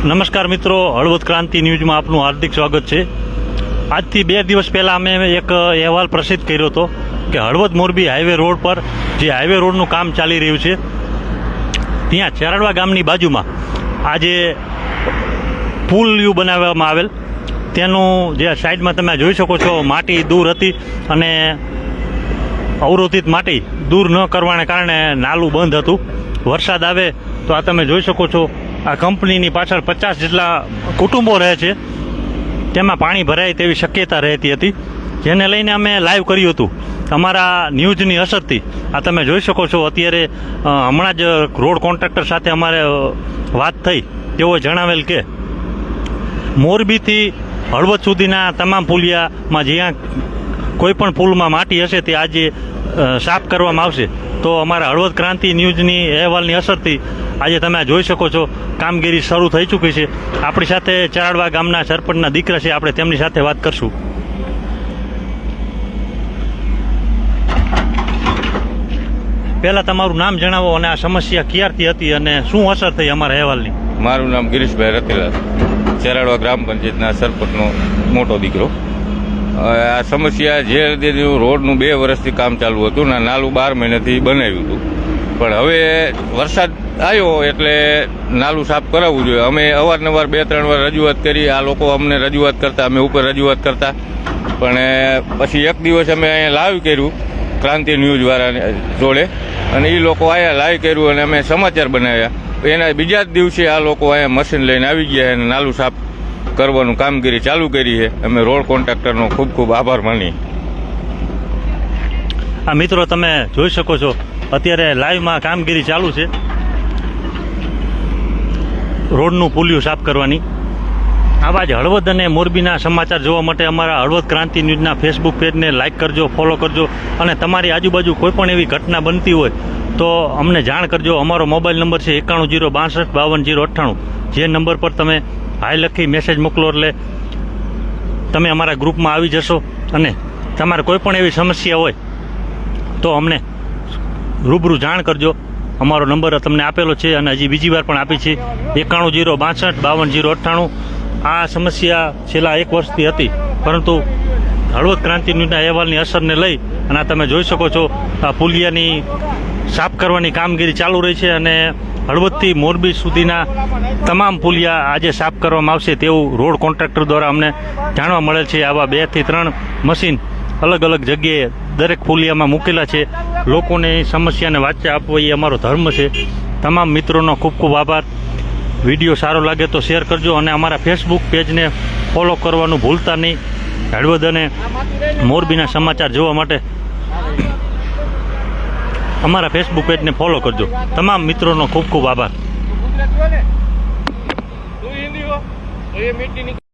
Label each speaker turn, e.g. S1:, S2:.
S1: નમસ્કાર મિત્રો, હળવદ ક્રાંતિ ન્યૂઝમાં આપનું હાર્દિક સ્વાગત છે. આજથી બે દિવસ પહેલાં અમે એક અહેવાલ પ્રસિદ્ધ કર્યો હતો કે હળવદ મોરબી હાઈવે રોડ પર જે હાઈવે રોડનું કામ ચાલી રહ્યું છે, ત્યાં ચેરાડવા ગામની બાજુમાં આજે પુલ યુ બનાવવામાં આવેલ. તેનું જે સાઈડમાં તમે જોઈ શકો છો, માટી દૂર હતી અને અવરોધિત માટી દૂર ન કરવાને કારણે નાલું બંધ હતું. વરસાદ આવે તો આ તમે જોઈ શકો છો આ કંપનીની પાછળ પચાસ જેટલા કુટુંબો રહે છે. તેમાં પાણી ભરાય તેવી શક્યતા રહેતી હતી. જેને લઈને અમે લાઈવ કર્યું હતું. અમારા ન્યૂઝની અસરથી. આ તમે જોઈ શકો છો, અત્યારે હમણાં જ રોડ કોન્ટ્રાક્ટર સાથે અમારે વાત થઈ. તેઓ જણાવેલ કે, મોરબીથી હળવદ સુધીના તમામ પુલિયામાં જ્યાં કોઈ પણ પુલમાં માટી હશે તે આજે સાફ કરવામાં આવશે. તો અમારા હળવદ ક્રાંતિ ન્યૂઝની અહેવાલની અસરથી આજે તમે જોઈ શકો છો, કામગીરી શરૂ થઈ ચૂકી છે. આપણી સાથે ચરાડવા ગામના સરપંચના દીકરા છે, આપણે તેમની સાથે વાત કરશું. પહેલા તમારું નામ જણાવો અને આ સમસ્યા ક્યારથી હતી અને શું અસર થઈ અમારા અહેવાલની?
S2: મારું નામ ગિરીશભાઈ રતેલા ચેરાડવા ગ્રામ પંચાયતના સરપંચનો મોટો દીકરો. આ સમસ્યા જે રીતે રોડનું બે વર્ષથી કામ ચાલુ હતું ને નાલું બાર મહિનાથી બનાવ્યું હતું. પણ હવે વરસાદ આવ્યો એટલે નાલું સાફ કરાવવું જોઈએ. અમે અવારનવાર બે, ત્રણ વાર રજૂઆત કરી. આ લોકો અમને રજૂઆત કરતા, અમે ઉપર રજૂઆત કરતા. પણ પછી એક દિવસ અમે અહીંયા લાઈવ કર્યું, ક્રાંતિ ન્યૂઝ વાળા જોડે. અને એ લોકો અહીંયા લાઈવ કર્યું અને અમે સમાચાર બનાવ્યા. એના બીજા જ દિવસે આ લોકો અહીંયા મશીન લઈને આવી ગયા અને નાલું સાફ કરવાનું કામગીરી ચાલુ કરી છે. અમે રોડ કોન્ટ્રાક્ટરનો ખૂબ ખૂબ આભાર માની
S1: આ મિત્રો, તમે જોઈ શકો છો અત્યારે લાઈવમાં કામગીરી ચાલુ છે. રોડનું પુલિયું સાફ કરવાની. આવા જ હળવદ અને મોરબીના સમાચાર જોવા માટે અમારા હળવદ ક્રાંતિ ન્યૂઝના ફેસબુક પેજને લાઇક કરજો ફોલો કરજો અને તમારી આજુબાજુ કોઈ પણ એવી ઘટના બનતી હોય તો અમને જાણ કરજો. અમારો મોબાઈલ નંબર છે એકાણું જીરો બાસઠ બાવન જીરો અઠ્ઠાણું. જે નંબર પર તમે હાય લખી મેસેજ મોકલો એટલે તમે અમારા ગ્રુપમાં આવી જશો અને તમારે કોઈ પણ એવી સમસ્યા હોય તો અમને રૂબરૂ જાણ કરજો. અમારો નંબર તમને આપેલો છે અને હજી બીજી વાર પણ આપી છે. એકાણું જીરો બાસઠ બાવન જીરો અઠ્ઠાણું. આ સમસ્યા છેલ્લા એક વર્ષથી હતી, પરંતુ હળવદ ક્રાંતિના અહેવાલની અસરને લઈ અને તમે જોઈ શકો છો, આ પુલિયાની સાફ કરવાની કામગીરી ચાલુ રહી છે અને હળવદથી મોરબી સુધીના તમામ પુલિયા આજે સાફ કરવામાં આવશે તેવું રોડ કોન્ટ્રાક્ટર દ્વારા અમને જાણવા મળેલ છે. આવા બેથી ત્રણ મશીન અલગ અલગ જગ્યાએ દરેક પુલિયામાં મૂકેલા છે. લોકોને સમસ્યાને વાચા આપવો એ અમારો ધર્મ છે. તમામ મિત્રોનો ખૂબ ખૂબ આભાર. વીડિયો સારો લાગે તો શેર કરજો અને અમારા ફેસબુક પેજને ફોલો કરવાનું ભૂલતા નહીં. હળવદ અને મોરબીના સમાચાર જોવા માટે અમારા ફેસબુક પેજને ફોલો કરજો. તમામ મિત્રોનો ખૂબ ખૂબ આભાર.